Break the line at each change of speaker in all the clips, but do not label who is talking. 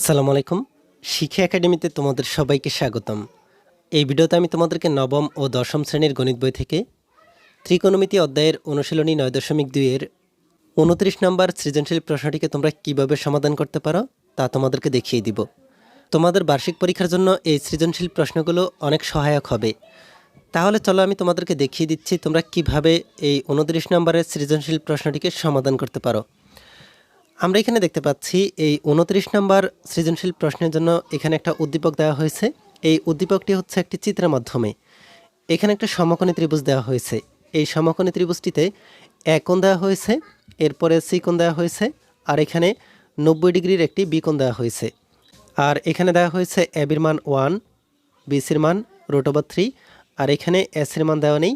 আসসালামু আলাইকুম শিক্ষা একাডেমিতে তোমাদের সবাইকে স্বাগতম। এই ভিডিওতে আমি তোমাদেরকে নবম ও দশম শ্রেণির গণিত বই থেকে ত্রিকোণমিতি অধ্যায়ের অনুশীলনী নয় দশমিক দুইয়ের উনত্রিশ নম্বর সৃজনশীল প্রশ্নটিকে তোমরা কীভাবে সমাধান করতে পারো তা তোমাদেরকে দেখিয়ে দিব। তোমাদের বার্ষিক পরীক্ষার জন্য এই সৃজনশীল প্রশ্নগুলো অনেক সহায়ক হবে। তাহলে চলো আমি তোমাদেরকে দেখিয়ে দিচ্ছি তোমরা কীভাবে এই উনত্রিশ নম্বরের সৃজনশীল প্রশ্নটিকে সমাধান করতে পারো। আমরা এখানে দেখতে পাচ্ছি এই উনত্রিশ নম্বর সৃজনশীল প্রশ্নের জন্য এখানে একটা উদ্দীপক দেওয়া হয়েছে। এই উদ্দীপকটি হচ্ছে একটি চিত্রের মাধ্যমে। এখানে একটা সমকোণী ত্রিভুজ দেওয়া হয়েছে। এই সমকোণী ত্রিভুজটিতে কোণ দেওয়া হয়েছে, এরপরে সি কোণ দেওয়া হয়েছে, আর এখানে নব্বই ডিগ্রির একটি বি কোণ দেওয়া হয়েছে। আর এখানে দেওয়া হয়েছে এবির মান ওয়ান বিসির মান রোট থ্রি, আর এখানে এসের মান দেওয়া নেই।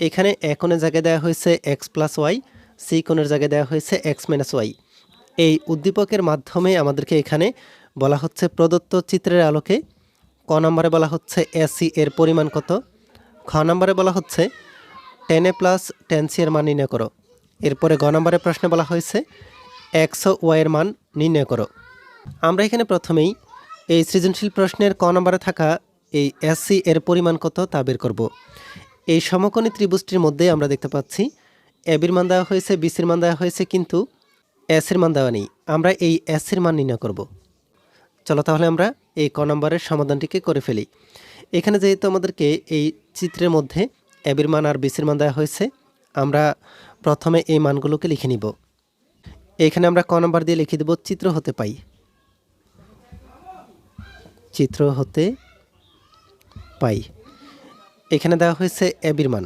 এখানে এ কোণের জায়গায় দেওয়া হয়েছে এক্স প্লাস ওয়াই, সি কোণের জায়গায় দেওয়া হয়েছে এক্স মাইনাস ওয়াই। এই উদ্দীপকের মাধ্যমে আমাদেরকে এখানে বলা হচ্ছে প্রদত্ত চিত্রের আলোকে ক নম্বরে বলা হচ্ছে এসি এর পরিমাণ কত? খ নম্বরে বলা হচ্ছে tan A plus tan C এর মান নির্ণয় করো। এরপরে গ নম্বরের প্রশ্নে বলা হয়েছে একশো ওয়াইয়ের মান নির্ণয় করো। আমরা এখানে প্রথমেই এই সৃজনশীল প্রশ্নের ক নম্বরে থাকা এই এসসি এর পরিমাণ কত তা বের করব। এই সমকোণী ত্রিভুজটির মধ্যে আমরা দেখতে পাচ্ছি এবির মান দেওয়া হয়েছে বিসির মান দেওয়া হয়েছে, কিন্তু এসের মান দেওয়া নেই। আমরা এই এসের মান নির্ণয় করব। চলো তাহলে আমরা এই ক নম্বরের সমাধানটিকে করে ফেলি। এখানে যেহেতু আমাদেরকে এই চিত্রের মধ্যে এবির মান আর বিসির মান দেওয়া হয়েছে, আমরা প্রথমে এই মানগুলোকে লিখে নিব। এখানে আমরা ক নম্বর দিয়ে লিখে দেব, চিত্র হতে পাই। চিত্র হতে পাই। এখানে দেওয়া হয়েছে এবির মান।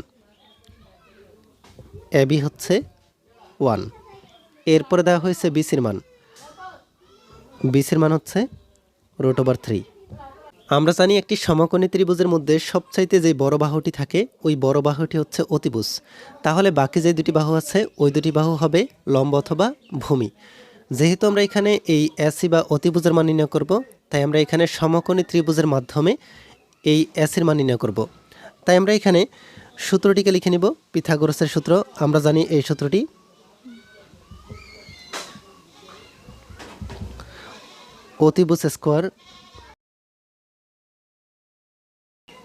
এবি হচ্ছে ওয়ান। এরপরে দেওয়া হয়েছে বিসির মান। বিসির মান হচ্ছে রুট ওভার থ্রি আমরা জানি একটি সমকোণী ত্রিভুজের মধ্যে সবচাইতে যে বড় বাহুটি থাকে, ওই বড় বাহুটি হচ্ছে অতিভুজ। তাহলে বাকি যে দুটি বাহু আছে, ওই দুটি বাহু হবে লম্ব অথবা ভূমি। যেহেতু আমরা এখানে এই অ্যাসি বা অতিভুজের মান নির্ণয় করব, তাই আমরা এখানে সমকোণী ত্রিভুজের মাধ্যমে এই অ্যাসির মান নির্ণয় করব। তাই আমরা এখানে সূত্রটিকে লিখে নিব, পিথাগোরাসের সূত্র। আমরা জানি এই সূত্রটি অতিভুজ স্কোয়ার,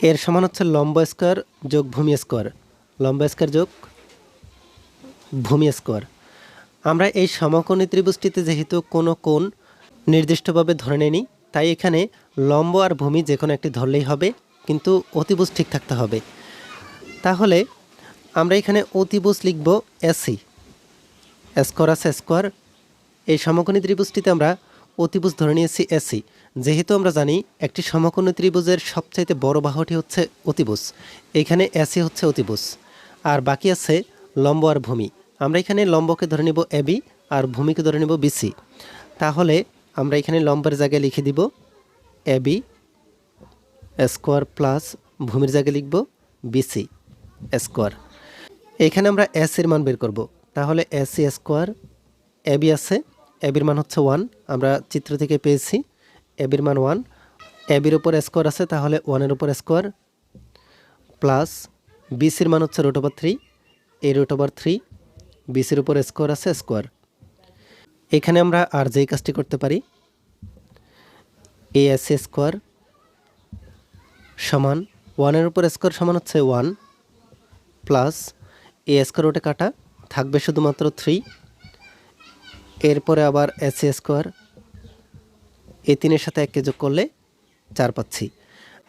এর সমান হচ্ছে লম্ব স্কোয়ার যোগ ভূমি স্কোয়ার। লম্ব স্কোয়ার যোগ ভূমি স্কোয়ার। আমরা এই সমকোণী ত্রিভুজটিতে যেহেতু কোনো কোণ নির্দিষ্টভাবে ধরে নেই তাই এখানে লম্ব আর ভূমি যে কোনো একটি ধরলেই হবে, কিন্তু অতিভুজ ঠিক থাকতে হবে। তাহলে আমরা এখানে অতিভুজ লিখব এসি। স্কোয়ার আছে স্কোয়ার। এই সমকোণী ত্রিভুজটিতে আমরা অতিভুজ ধরে নিয়েছি এসি যেহেতু আমরা জানি একটি সমকোণী ত্রিভুজের সবচাইতে বড় বাহুটি হচ্ছে অতিভুজ এখানে এসি হচ্ছে অতিভুজ আর বাকি আছে লম্ব আর ভূমি। আমরা এখানে লম্বকে ধরে নিব এবি আর ভূমিকে ধরে নিব বিসি তাহলে আমরা এখানে লম্বের জায়গায় লিখে দিব এবি স্কোয়ার প্লাস ভূমির জায়গায় লিখব বিসি স্কোয়ার। এখানে আমরা এস এর মান বের করব। তাহলে এসি স্কোয়ার এবি আছে এবির মান হচ্ছে ওয়ান আমরা চিত্র থেকে পেয়েছি। এবির মান ওয়ান এবির উপর স্কোয়ার আছে, তাহলে ওয়ানের ওপর স্কোয়ার প্লাস বিসির মান হচ্ছে রোট ওভার থ্রি এই রোট ওভার থ্রি বিসির উপর স্কোয়ার আছে স্কোয়ার এখানে আমরা আর যেই কাজটি করতে পারি এ এস স্কোয়ার সমান ওয়ানের উপর স্কোয়ার সমান হচ্ছে ওয়ান প্লাস এ স্কোয়ার ওটে কাটা, থাকবে শুধুমাত্র থ্রি এরপরে আবার এস স্কোয়ার এ তিনের সাথে এককে যোগ করলে চার পাচ্ছি।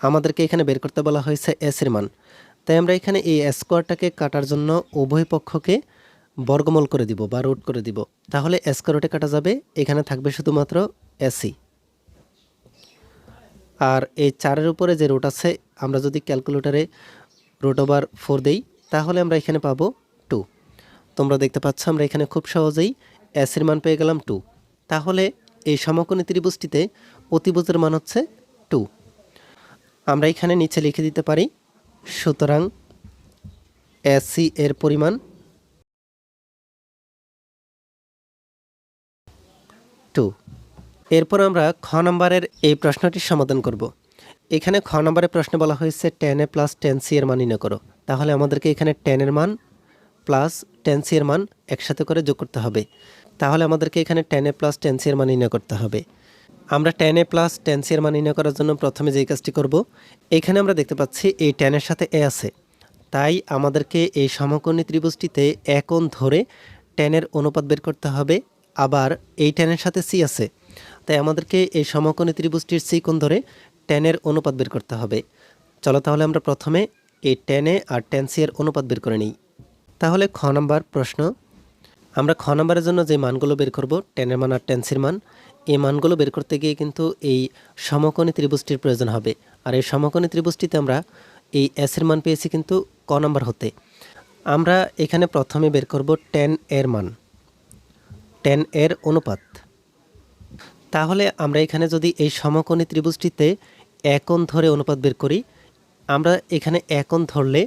আমাদেরকে এখানে বের করতে বলা হয়েছে এস এর মান। তাই আমরা এখানে এই স্কোয়ারটাকে কাটার জন্য উভয় পক্ষকে বর্গমূল করে দিব বা রুট করে দিব। তাহলে স্কোয়ার রুটে কাটা যাবে, এখানে থাকবে শুধুমাত্র এসি আর এই চারের উপরে যে রুট আছে, আমরা যদি ক্যালকুলেটারে রুট ওভার ফোর দেই, তাহলে আমরা এখানে পাবো টু তোমরা দেখতে পাচ্ছ, আমরা এখানে খুব সহজেই অ্যাসির মান পেয়ে গেলাম টু তাহলে এই সমকোণী ত্রিভুজটিতে অতিভুজের মান হচ্ছে টু আমরা এখানে নিচে লিখে দিতে পারি, সুতরাং এসি এর পরিমাণ টু এরপর আমরা খ নম্বরের এই প্রশ্নটির সমাধান করব। এখানে খ নম্বরের প্রশ্নে বলা হয়েছে tan A plus tan C এর মান নির্ণয় করো। তাহলে আমাদেরকে এখানে টেনের মান প্লাস টেন সি এর মান একসাথে করে যোগ করতে হবে। তাহলে আমাদেরকে এখানে tan A plus tan C এর মান নির্ণয় করতে হবে। আমরা tan A plus tan C এর মান নির্ণয় করার জন্য প্রথমে যেই কাজটি করব, এখানে আমরা দেখতে পাচ্ছি এই টেনের সাথে এ আছে। তাই আমাদেরকে এই সমকোণী ত্রিভুজটিতে একন ধরে টেনের অনুপাত বের করতে হবে। আবার এই টেনের সাথে সি আছে। তাই আমাদেরকে এই সমকোণী ত্রিভুজটির সি কোণ ধরে টেনের অনুপাত বের করতে হবে। চলো তাহলে আমরা প্রথমে এই টেনে আর টেন সি এর অনুপাত বের করে নিই। তাহলে খ নাম্বার প্রশ্ন আমরা খ নাম্বারের জন্য যে মানগুলো বের করব টেনের মান আর টেন্সির মান, এই মানগুলো বের করতে গিয়ে কিন্তু এই সমকোণী ত্রিভুজটির প্রয়োজন হবে। আর এই সমকোণী ত্রিভুজটিতে আমরা এই এসের মান পেয়েছি কিন্তু ক নাম্বার হতে। আমরা এখানে প্রথমে বের করব টেন এর মান। টেন এর অনুপাত। তাহলে আমরা এখানে যদি এই সমকোণী ত্রিভুজটিতে একন ধরে অনুপাত বের করি, আমরা এখানে একন ধরলে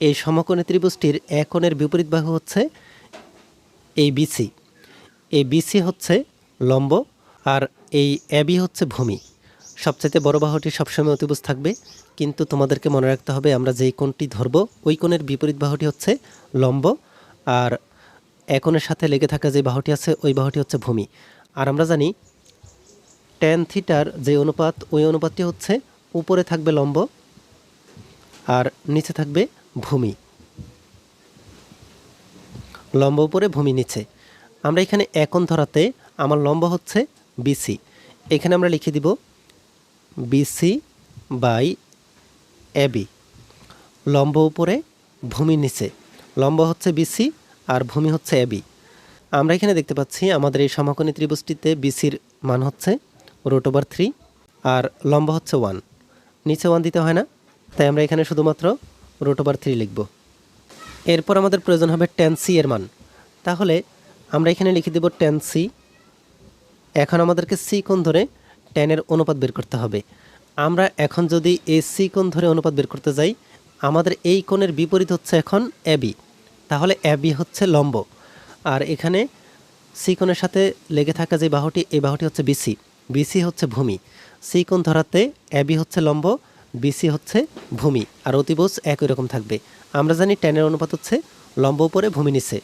এই সমকোণী ত্রিভুজটির একনের বিপরীত বাহু হচ্ছে এই বিসি এই বিসি হচ্ছে লম্ব আর এই অ্যাবি হচ্ছে ভূমি। সবচাইতে বড় বাহুটি সবসময় অতিভুজ থাকবে, কিন্তু তোমাদেরকে মনে রাখতে হবে আমরা যেই কোণটি ধরব, ওই কোণের বিপরীত বাহুটি হচ্ছে লম্ব আর একনের সাথে লেগে থাকা যে বাহুটি আছে, ওই বাহুটি হচ্ছে ভূমি। আর আমরা জানি টেন থিটার যে অনুপাত, ওই অনুপাতটি হচ্ছে উপরে থাকবে লম্ব আর নিচে থাকবে ভূমি। লম্ব উপরে ভূমি নিচে। আমরা এখানে একন ধরাতে আমার লম্ব হচ্ছে বিসি এখানে আমরা লিখে দিব বিসি বাই এবি লম্ব উপরে ভূমি নিচে। লম্ব হচ্ছে বিসি আর ভূমি হচ্ছে এবি আমরা এখানে দেখতে পাচ্ছি আমাদের এই সমকোণী ত্রিভুজটিতে বিসির মান হচ্ছে রুট ওভার থ্রি আর লম্ব হচ্ছে ওয়ান নিচে ওয়ান দিতে হয় না, তাই আমরা এখানে শুধুমাত্র রুট ওভার থ্রি লিখব। এরপর আমাদের প্রয়োজন হবে টেন সি এর মান। তাহলে আমরা এখানে লিখে দেব টেন সি এখন আমাদেরকে সি কোণ ধরে টেনের অনুপাত বের করতে হবে। আমরা এখন যদি এই সি কোণ ধরে অনুপাত বের করতে যাই, আমাদের এই কোণের বিপরীত হচ্ছে এখন এবি তাহলে এবি হচ্ছে লম্ব। আর এখানে সি কোণের সাথে লেগে থাকা যে বাহুটি, এই বাহুটি হচ্ছে বিসি বিসি হচ্ছে ভূমি। সি কোণ ধরাতে এবি হচ্ছে লম্ব বিসি হচ্ছে ভূমি, আর অতিবোস একই রকম থাকবে। আমরা জানি টেনের অনুপাত হচ্ছে লম্ব উপরে, ভূমি নিচে।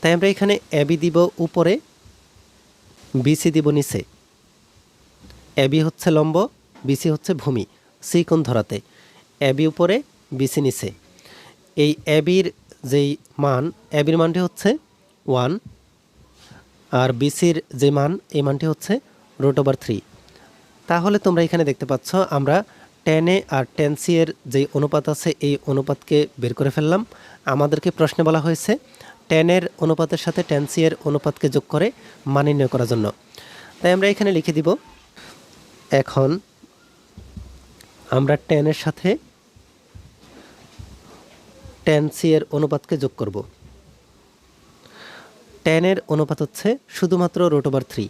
তাই আমরা এখানে এবি দিব উপরে, বিসি দিব নিচে। এবি হচ্ছে লম্ব, বিসি হচ্ছে ভূমি সি কোণ ধরাতে এবি উপরে, বিসি নিচে। এই এবির যেই মান এবির মানটি হচ্ছে ওয়ান, আর বিসির যে মান, এই মানটি হচ্ছে রুট ওভার থ্রি। তাহলে তোমরা এখানে দেখতে পাচ্ছ, আমরা টেনে আর টেন সি এর যে অনুপাত আছে, এই অনুপাতকে বের করে ফেললাম। আমাদেরকে প্রশ্নে বলা হয়েছে, টেনের অনুপাতের সাথে টেন সি এর অনুপাতকে যোগ করে মান নির্ণয় করার জন্য। তাই আমরা এখানে লিখে দিব, এখন আমরা টেনের সাথে টেন সি এর অনুপাতকে যোগ করব। টেনের অনুপাত হচ্ছে শুধুমাত্র root over three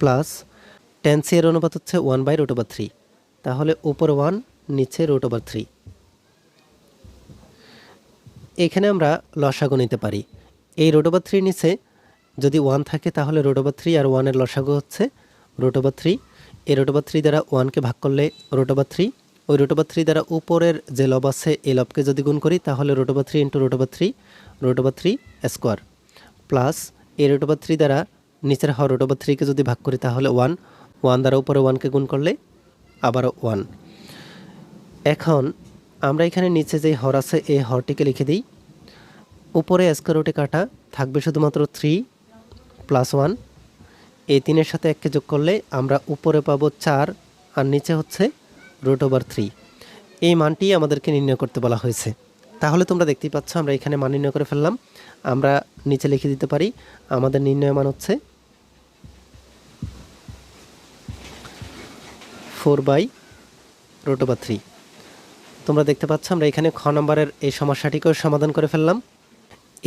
plus tan C এর অনুপাত হচ্ছে one by root over three তাহলে উপর ওয়ান নিচে রুট ওভার থ্রি এখানে আমরা লসাগু নিতে পারি এই রুট ওভার থ্রি নিচে যদি ওয়ান থাকে তাহলে রুট ওভার থ্রি আর ওয়ানের লসাগু হচ্ছে রুট ওভার থ্রি এই রুট ওভার থ্রি দ্বারা ওয়ানকে ভাগ করলে রুট ওভার থ্রি ওই রুট ওভার থ্রি দ্বারা উপরের যে লব আছে এই লবকে যদি গুণ করি তাহলে root over three into root over three root over three square plus এই রুট ওভার থ্রি দ্বারা নিচের হওয়া রুট ওভার থ্রিকে যদি ভাগ করি তাহলে ওয়ান ওয়ান দ্বারা উপরে ওয়ানকে গুণ করলে আবারও ওয়ান। এখন আমরা এখানে নিচে যে হর আছে, এই হরটিকে লিখে দিই। উপরে স্কোয়ার রুটে কাটা থাকবে শুধুমাত্র থ্রি প্লাস ওয়ান এই তিনের সাথে এককে যোগ করলে আমরা উপরে পাবো চার, আর নিচে হচ্ছে রুট ওভার থ্রি এই মানটি আমাদেরকে নির্ণয় করতে বলা হয়েছে। তাহলে তোমরা দেখতেই পাচ্ছ, আমরা এখানে মান নির্ণয় করে ফেললাম। আমরা নিচে লিখে দিতে পারি, আমাদের নির্ণয় মান হচ্ছে four by root over three. তোমরা দেখতে পাচ্ছ, আমরা এখানে খ নম্বরের এই সমস্যাটিকেও সমাধান করে ফেললাম।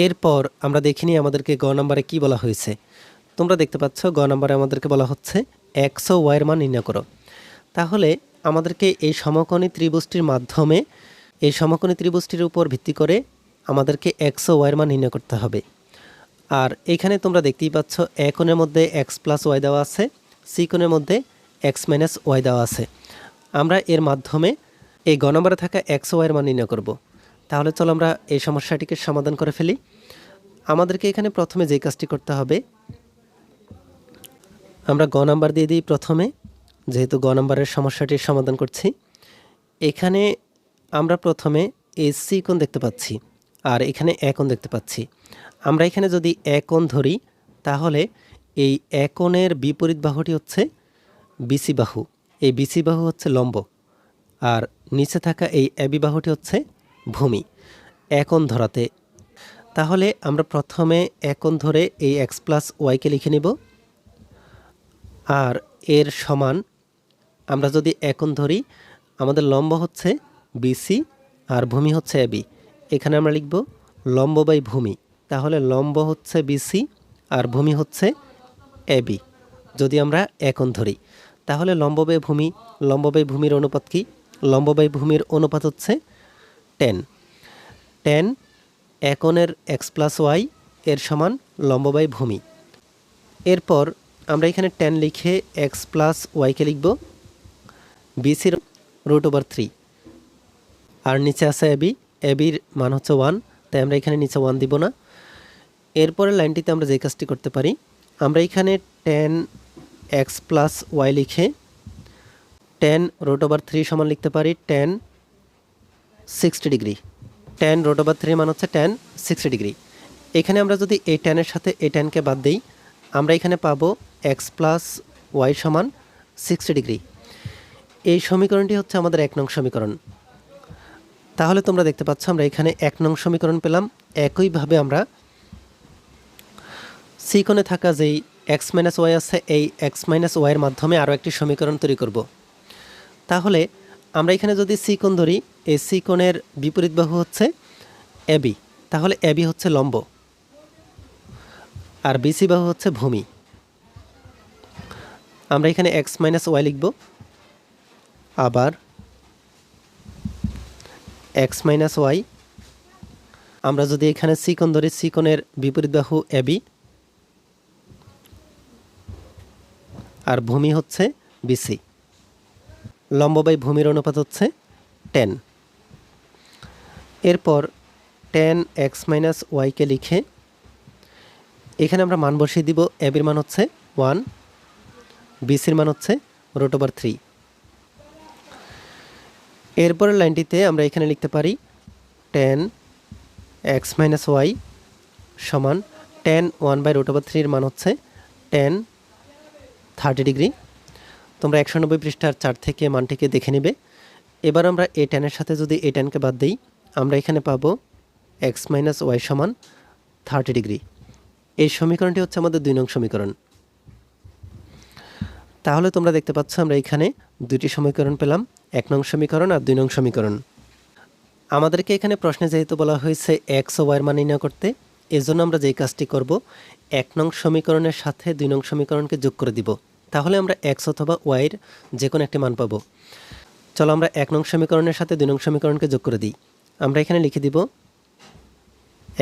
এরপর আমরা দেখিনি আমাদেরকে গ নম্বরে কি বলা হয়েছে। তোমরা দেখতে পাচ্ছ, গ নম্বরে আমাদেরকে বলা হচ্ছে একশো ওয়াইয়ের মান নির্ণয় করো। তাহলে আমাদেরকে এই সমকোণী ত্রিভুজটির মাধ্যমে, এই সমকোণী ত্রিভুজটির উপর ভিত্তি করে আমাদেরকে একশো ওয়াইয়ের মান নির্ণয় করতে হবে। আর এখানে তোমরা দেখতেই পাচ্ছ, এ কোণের মধ্যে এক্স প্লাস ওয়াই দেওয়া আছে, সি কোণের মধ্যে এক্স মাইনাস ওয়াই দেওয়া আছে। আমরা এর মাধ্যমে এই গ নম্বরে থাকা এক্স ওয়াইয়ের মান নির্ণয় করব। তাহলে চলো আমরা এই সমস্যাটিকে সমাধান করে ফেলি। আমাদেরকে এখানে প্রথমে যে কাজটি করতে হবে, আমরা গ নাম্বার দিয়ে দিই প্রথমে, যেহেতু গ নাম্বারের সমস্যাটির সমাধান করছি। এখানে আমরা প্রথমে এই সি কোণ দেখতে পাচ্ছি আর এখানে এ কোণ দেখতে পাচ্ছি। আমরা এখানে যদি এ কোণ ধরি, তাহলে এই এ কোণের বিপরীত বাহুটি হচ্ছে বিসি বাহু এই বিসি বাহু হচ্ছে লম্ব, আর নিচে থাকা এই এবি বাহুটি হচ্ছে ভূমি, একন ধরাতে। তাহলে আমরা প্রথমে একন ধরে এই এক্স প্লাস ওয়াইকে লিখে নিব, আর এর সমান আমরা যদি একন ধরি, আমাদের লম্ব হচ্ছে বিসি আর ভূমি হচ্ছে এবি এখানে আমরা লিখব লম্ব বাই ভূমি, তাহলে লম্ব হচ্ছে বিসি আর ভূমি হচ্ছে এবি যদি আমরা একন ধরি তাহলে লম্ব বাই ভূমি লম্ব বাই ভূমির অনুপাত কি? লম্ব বাই ভূমির অনুপাত হচ্ছে টেন টেন একনের এক্স প্লাস ওয়াই এর সমান লম্ব বাই ভূমি। এরপর আমরা এখানে টেন লিখে এক্স প্লাস ওয়াইকে লিখব। বিসির রুট ওভার থ্রি আর নিচে আছে এবি এবির মান হচ্ছে ওয়ান তাই আমরা এখানে নিচে ওয়ান দিব না। এরপরের লাইনটিতে আমরা যে কাজটি করতে পারি, আমরা এখানে টেন এক্স প্লাস ওয়াই লিখে টেন রোট ওভার থ্রি সমান লিখতে পারি tan sixty degree tan root over three মান হচ্ছে টেন সিক্সটি ডিগ্রি এখানে আমরা যদি এই টেনের সাথে এই টেনকে বাদ দিই, আমরা এখানে পাবো এক্স প্লাস ওয়াই সমান সিক্সটি ডিগ্রি এই সমীকরণটি হচ্ছে আমাদের এক নং সমীকরণ। তাহলে তোমরা দেখতে পাচ্ছ, আমরা এখানে এক নং সমীকরণ পেলাম। একইভাবে আমরা সি কোণে থাকা যেই এক্স মাইনাস ওয়াই আছে, এই এক্স মাইনাস ওয়াইয়ের মাধ্যমে আরও একটি সমীকরণ তৈরি করব। তাহলে আমরা এখানে যদি সি কোণ ধরি, এই সি কোণের বিপরীত বাহু হচ্ছে এবি তাহলে এবি হচ্ছে লম্ব, আর বিসি বাহু হচ্ছে ভূমি। আমরা এখানে এক্স মাইনাস ওয়াই লিখব, আবার এক্স মাইনাস ওয়াই। আমরা যদি এখানে সি কোণ ধরি, সি কোণের বিপরীত বাহু এবি আর ভূমি হচ্ছে বিসি লম্ব বাই ভূমির অনুপাত হচ্ছে টেন এরপর টেন এক্স মাইনাস ওয়াইকে লিখে এখানে আমরা মান বসিয়ে দিব এবির মান হচ্ছে ওয়ান বিসির মান হচ্ছে রোট ওভার থ্রি এরপরের লাইনটিতে আমরা এখানে লিখতে পারি টেন এক্স মাইনাস ওয়াই সমান tan one by root over থ্রির মান হচ্ছে টেন থার্টি ডিগ্রি। তোমরা একশো নব্বই পৃষ্ঠার চার থেকে মানটিকে দেখে নেবে। এবার আমরা এ টেনের সাথে যদি এ টেনকে বাদ দিই, আমরা এখানে পাবো এক্স মাইনাস ওয়াই সমান থার্টি ডিগ্রি। এই সমীকরণটি হচ্ছে আমাদের দুই নং সমীকরণ। তাহলে তোমরা দেখতে পাচ্ছ আমরা এখানে দুইটি সমীকরণ পেলাম, এক নং সমীকরণ আর দুই নং সমীকরণ। আমাদেরকে এখানে প্রশ্নে যেহেতু বলা হয়েছে এক্স ও ওয়াইয়ের মান নির্ণয় করতে, এজন্য আমরা যেই কাজটি করব, এক নং সমীকরণের সাথে দুই নং সমীকরণকে যোগ করে দিব। তাহলে আমরা এক্স অথবা ওয়াইয়ের যে কোনো একটি মান পাবো। চলো আমরা এক নং সমীকরণের সাথে দুই নং সমীকরণকে যোগ করে দিই। আমরা এখানে লিখে দিব,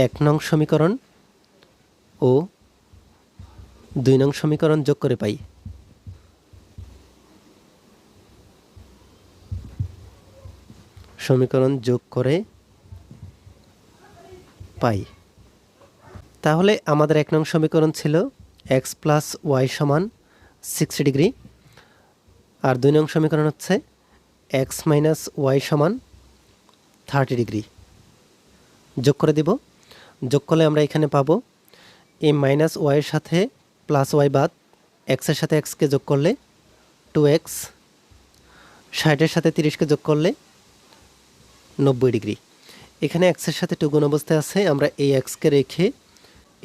এক নং সমীকরণ ও দুই নং সমীকরণ যোগ করে পাই। সমীকরণ যোগ করে পাই। তাহলে আমাদের এক নং সমীকরণ ছিল এক্স প্লাস ওয়াই সমান সিক্সটি ডিগ্রি আর দুই নং সমীকরণ হচ্ছে এক্স মাইনাস ওয়াই সমান থার্টি ডিগ্রি যোগ করে দিব। যোগ করলে আমরা এখানে পাবো এই মাইনাস ওয়াইয়ের সাথে প্লাস ওয়াই বাদ এক্সের সাথে এক্সকে যোগ করলে টু এক্স ষাটের সাথে তিরিশকে যোগ করলে নব্বই ডিগ্রি এখানে এক্সের সাথে টু গুণ অবস্থায় আছে, আমরা এই এক্সকে রেখে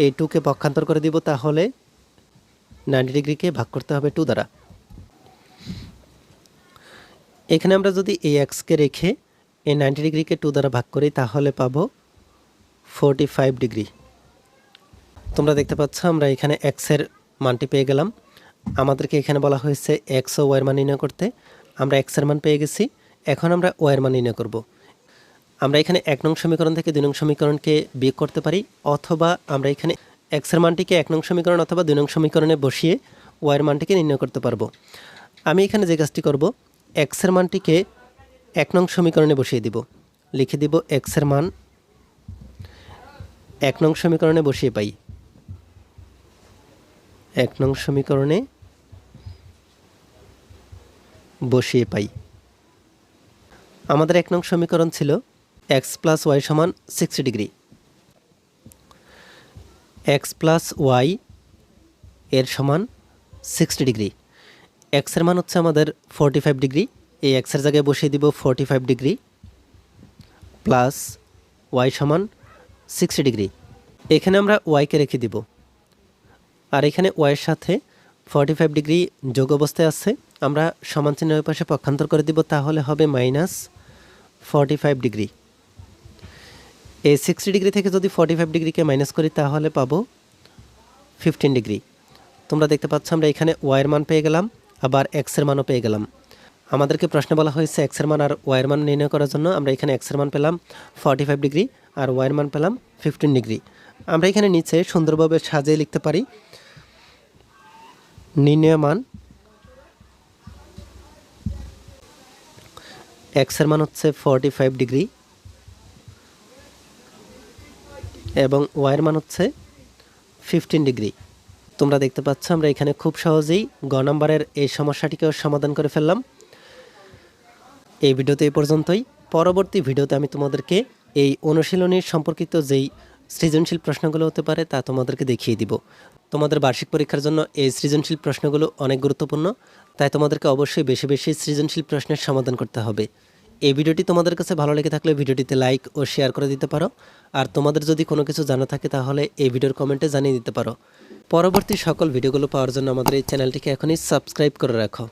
এই টুকে পক্ষান্তর করে দিব, তাহলে নাইনটি ডিগ্রিকে ভাগ করতে হবে টু দ্বারা। এখানে আমরা যদি এই এক্সকে রেখে এই নাইনটি ডিগ্রিকে টু দ্বারা ভাগ করি, তাহলে পাবো ফোরটি ফাইভ ডিগ্রি। তোমরা দেখতে পাচ্ছ, আমরা এখানে এক্সের মানটি পেয়ে গেলাম। আমাদেরকে এখানে বলা হয়েছে এক্স ও ওয়াইয়ের মান নির্ণয় করতে। আমরা এক্সের মান পেয়ে গেছি। এখন আমরা ওয়াইয়ের মান নির্ণয় করব। আমরা এখানে এক নং সমীকরণ থেকে দুই নং সমীকরণকে বিয়োগ করতে পারি, অথবা আমরা এখানে এক্সের মানটিকে এক নং সমীকরণ অথবা দুই নং সমীকরণে বসিয়ে ওয়াইয়ের মানটিকে নির্ণয় করতে পারব। আমি এখানে যে কাজটি করব এক্সের মানটিকে এক নং সমীকরণে বসিয়ে দিব। লিখে দিব এক্সের মান এক নং সমীকরণে বসিয়ে পাই। এক নং সমীকরণে বসিয়ে পাই। আমাদের এক নং সমীকরণ ছিল এক্স প্লাস ওয়াই সমান sixty degree X plus Y এর সমান সিক্সটি ডিগ্রি। এক্সের মান হচ্ছে আমাদের ফোরটি ফাইভ ডিগ্রি। এই এক্সের জায়গায় বসিয়ে দিব forty five degree plus Y সমান সিক্সটি ডিগ্রি। এখানে আমরা ওয়াইকে রেখে দিব। আর এখানে ওয়াইয়ের সাথে ফর্টি ফাইভ ডিগ্রি যোগ অবস্থায় আছে। আমরা সমান চিহ্নের পাশে পক্ষান্তর করে দিব, তাহলে হবে মাইনাস ফর্টি ফাইভ ডিগ্রি। এই সিক্সটি ডিগ্রি থেকে যদি ফর্টি ফাইভ ডিগ্রিকে মাইনাস করি, তাহলে পাবো ফিফটিন ডিগ্রি। তোমরা দেখতে পাচ্ছ, আমরা এখানে ওয়াইয়ের মান পেয়ে গেলাম, আবার এক্সের মানও পেয়ে গেলাম। আমাদেরকে প্রশ্নে বলা হয়েছে এক্সের মান আর ওয়াইয়ের মান নির্ণয় করার জন্য আমরা এখানে এক্সের মান পেলাম ফর্টি ফাইভ ডিগ্রি আর ওয়াইয়ের মান পেলাম ফিফটিন ডিগ্রি। আমরা এখানে নিচে সুন্দরভাবে সাজিয়ে লিখতে পারি, নির্ণয় মান এক্সের মান হচ্ছে ফর্টি ফাইভ ডিগ্রি। এবং ওয়াইয়ের মান হচ্ছে ফিফটিন ডিগ্রি তোমরা দেখতে পাচ্ছ, আমরা এখানে খুব সহজেই গ নম্বরের এই সমস্যাটিকেও সমাধান করে ফেললাম। এই ভিডিওতে এই পর্যন্তই। পরবর্তী ভিডিওতে আমি তোমাদেরকে এই অনুশীলনীর সম্পর্কিত যেই সৃজনশীল প্রশ্নগুলো হতে পারে তা তোমাদেরকে দেখিয়ে দিব। তোমাদের বার্ষিক পরীক্ষার জন্য এই সৃজনশীল প্রশ্নগুলো অনেক গুরুত্বপূর্ণ, তাই তোমাদেরকে অবশ্যই বেশি বেশি সৃজনশীল প্রশ্নের সমাধান করতে হবে। এই ভিডিওটি তোমাদের কাছে ভালো লেগে থাকলে ভিডিওটিতে লাইক ও শেয়ার করে দিতে পারো। আর তোমাদের যদি কোনো কিছু জানা থাকে তাহলে এই ভিডিওর কমেন্টে জানিয়ে দিতে পারো। পরবর্তী সকল ভিডিওগুলো পাওয়ার জন্য আমাদের এই চ্যানেলটিকে এখনই সাবস্ক্রাইব করে রাখো।